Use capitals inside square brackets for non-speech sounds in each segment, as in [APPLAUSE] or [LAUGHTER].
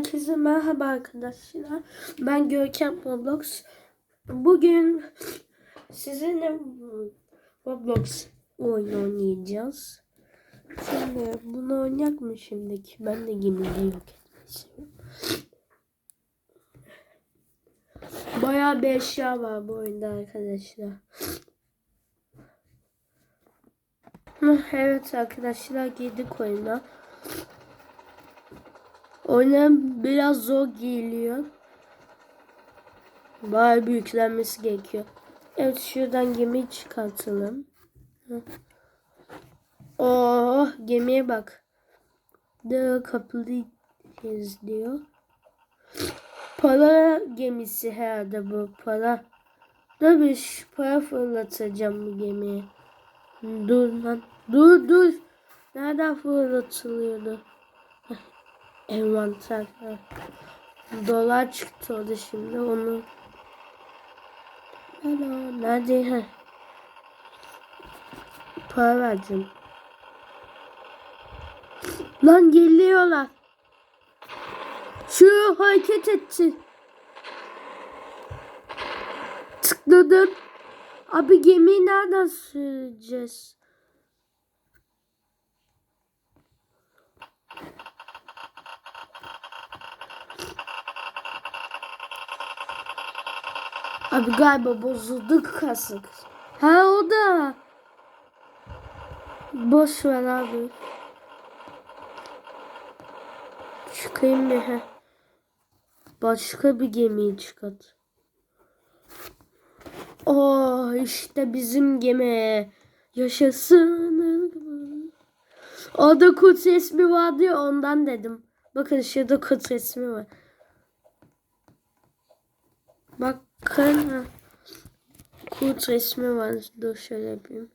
Herkese merhaba arkadaşlar. Ben Görkem Roblox. Bugün sizinle Roblox oyun oynayacağız. Şimdi bunu oynayak mı şimdiki? Ben de gemiyi yok seviyorum. Bayağı bir eşya var bu oyunda arkadaşlar. Evet arkadaşlar girdik oyuna. Oyunun biraz zor geliyor. Bayağı bir yüklenmesi gerekiyor. Evet şuradan gemiyi çıkartalım. Oh gemiye bak. The kapalıyız diyor. Para gemisi herhalde bu para. Bir şu para fırlatacağım bu gemiye. Dur lan. Dur dur. Nereden fırlatılıyordu? Envanter. Dolar çıktı orada şimdi onu. Hello. Nerede? Heh. Para vereceğim. Lan geliyorlar. Şu hareket etti. Tıkladım. Abi gemiyi nereden süreceğiz? Abi galiba bozuldu kasık. Ha o da. Boş ver abi. Çıkayım mı? He. Başka bir gemiyi çıkart. Oh işte bizim gemi. Yaşasın. Orada kurt resmi vardı ya ondan dedim. Bakın şurada kurt resmi var. Bakın. Ha. Kurt resmi var. Dur şöyle yapayım.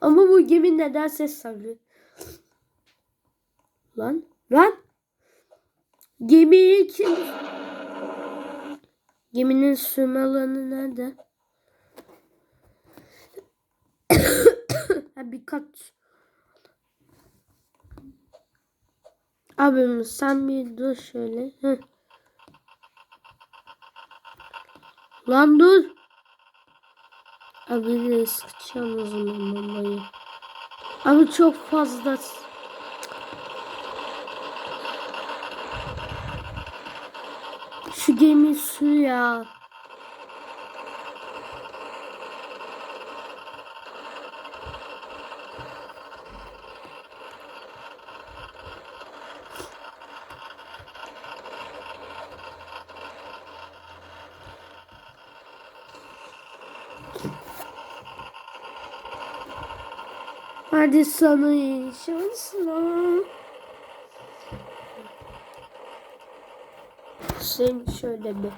Ama bu gemi neden ses salıyor? Lan. Lan. Gemiyi kim? Geminin sürme alanı nerede? [COUGHS] ha, birkaç. Abim sen bir dur şöyle. Heh. Lan dur. Abi de sıkacağım o zaman bombayı. Abi çok fazla. Şu gemi su ya. Hadi sana iyi şanslar. Sen şöyle bir.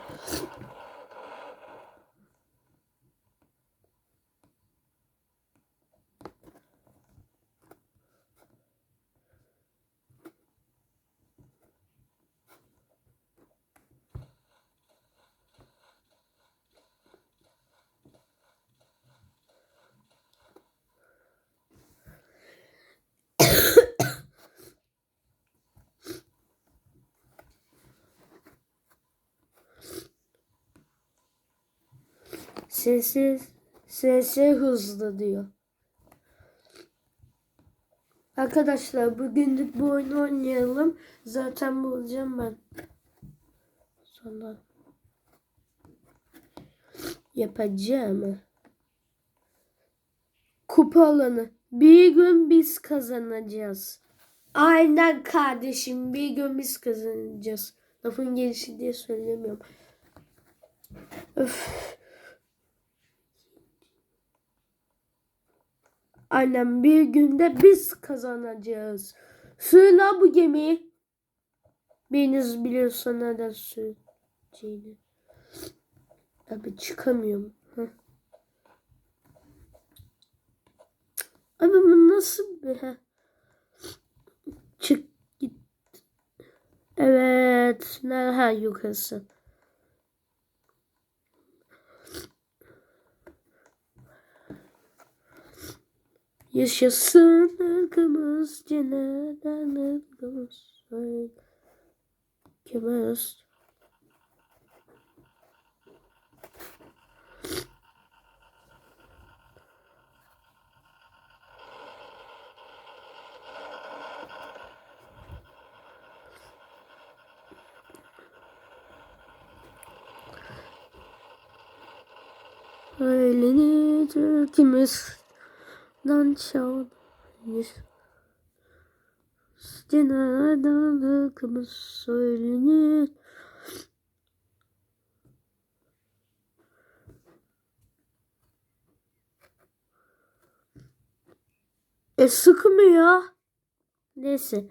Sesi, sesi hızlı diyor. Arkadaşlar bugünlük bu oyunu oynayalım. Zaten bulacağım ben. Sonra yapacağım. Kupa alanı. Bir gün biz kazanacağız. Aynen kardeşim. Bir gün biz kazanacağız. Lafın gelişi diye söylemiyorum. Öf. Aynen bir günde biz kazanacağız. Suyla bu gemiyi. Biriniz biliyorsa neden süreceğini. Abi çıkamıyorum. Heh. Abi bu nasıl bir... Çık git. Evet. Nerede yukarısı? Yaşasın ırkımız cennetten ırkımız. Ay, Kemer. Elini Çalmış. Cenardan halkımız söylenir. E sıkmıyor. Neyse.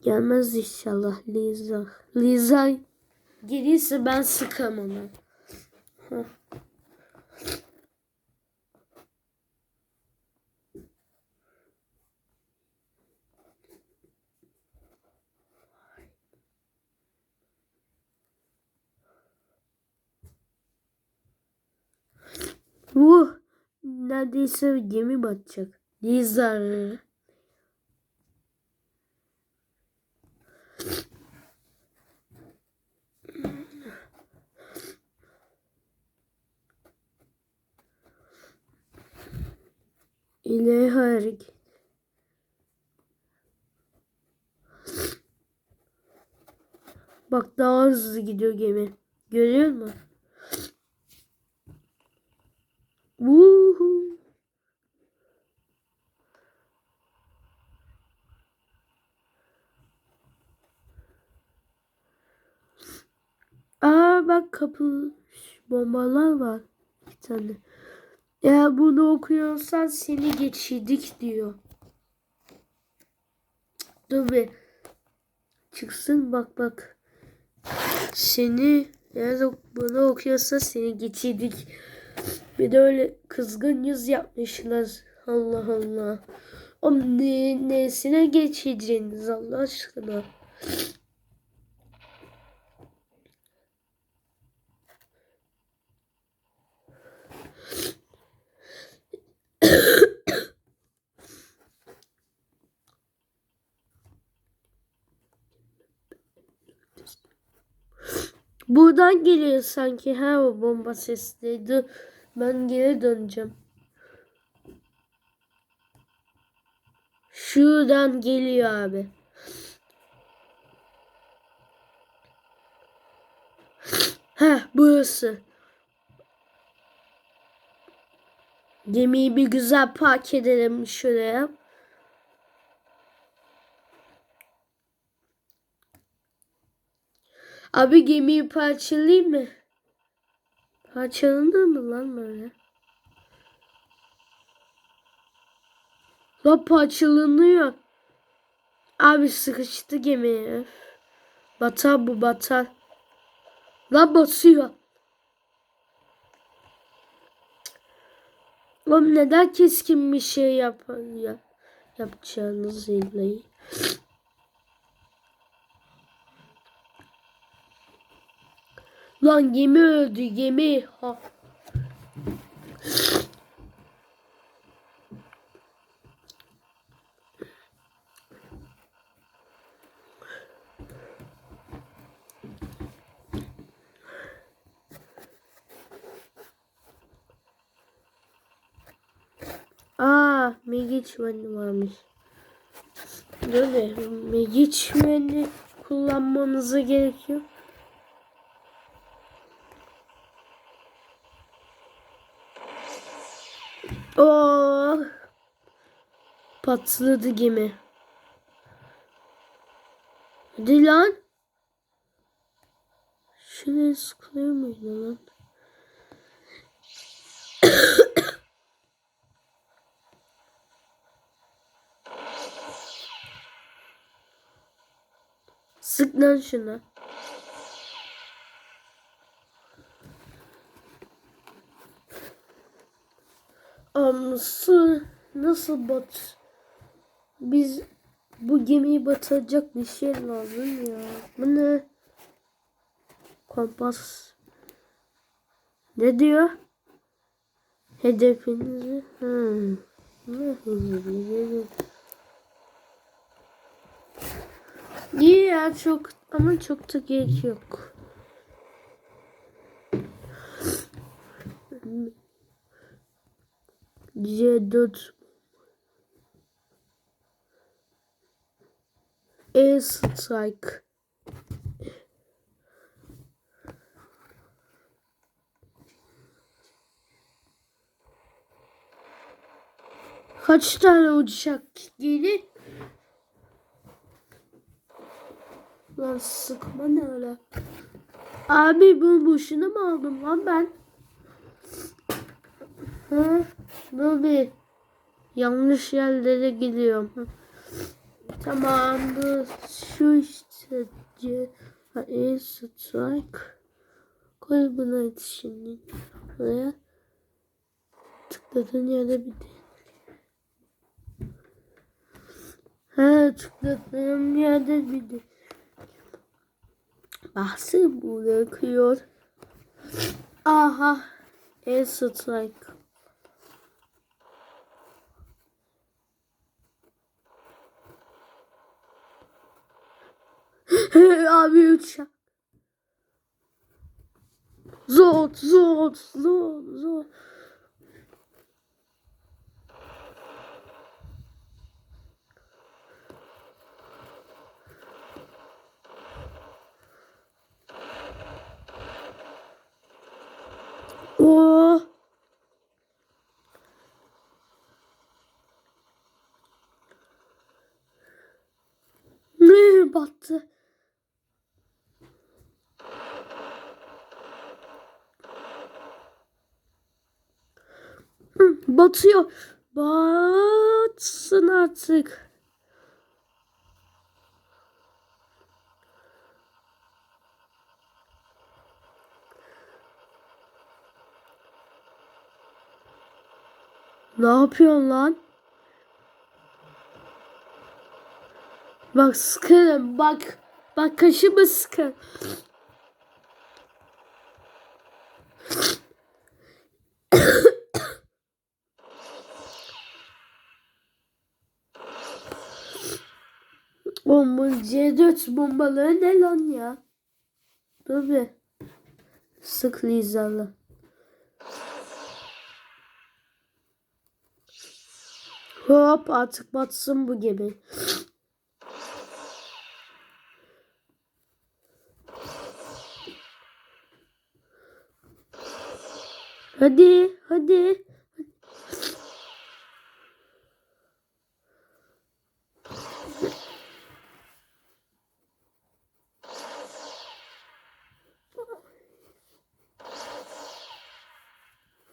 Gelmez inşallah Liza. Liza gelirse ben sıkamam. Heh. Neredeyse gemi batacak. Lizar. İleri hareket. Bak daha hızlı gidiyor gemi. Görüyor musun? Woohoo. Aa bak kapı bombalar var. Bir tane. Eğer bunu okuyorsan seni geçirdik diyor. Dur bir. Çıksın bak bak. Seni eğer bunu okuyorsa seni geçirdik. Bir de öyle kızgın yüz yapmışlar. Allah Allah. O ne, nesine geçeceğiniz Allah aşkına. Buradan geliyor sanki ha o bomba sesliydi. Ben geri döneceğim. Şuradan geliyor abi. Heh burası. Gemiyi bir güzel park edelim şuraya. Abi gemiyi parçalayayım mı? Parçalanır mı lan böyle? La parçalanıyor. Abi sıkıştı gemi. Batar bu batar. La basıyor. Oğlum neden keskin bir şey yap ya, yapacağınız illeyi? Lan gemi öldü gemi. Ha. Aa, Megi çimeni varmış. Böyle Megi çimeni kullanmamıza gerekiyor. Oh. Patladı gemi. Hadi lan. Şuraya sıkılıyor muydu lan? [COUGHS] Sık lan şuna. Nasıl nasıl bat? Biz bu gemiyi batıracak bir şey lazım ya. Bu ne? Kompas. Ne diyor? Hedefinizi. Hmm. İyi ya çok ama çok da gerek yok. C4 Air Strike Kaç tane uçak geri? Lan sıkma ne öyle? Abi bu boşuna mı aldım lan ben? Ha? Dur bir. Yanlış yerlere gidiyorum. Tamam bu şu işte C A strike koy buna şimdi. Buraya. Tıkladığın yere bir de ha tıkladığım yerde bir de bahsi bırakıyor aha A strike [LAUGHS] Abi uçak. Zor, zor, zor, zor. Oo. Ne battı? Hı, Batıyor. Batsın artık. Ne yapıyorsun lan? Bak sıkarım bak. Bak kaşımı sıkar. Oğlum bu C4 bombaları ne lan ya? Dur bir. Sık Lizalı. Hop artık batsın bu gemi. Hadi, hadi.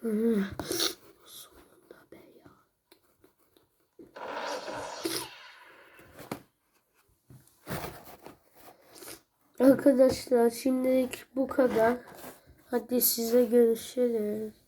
Sonunda be ya. Arkadaşlar şimdilik bu kadar. Hadi size görüşürüz.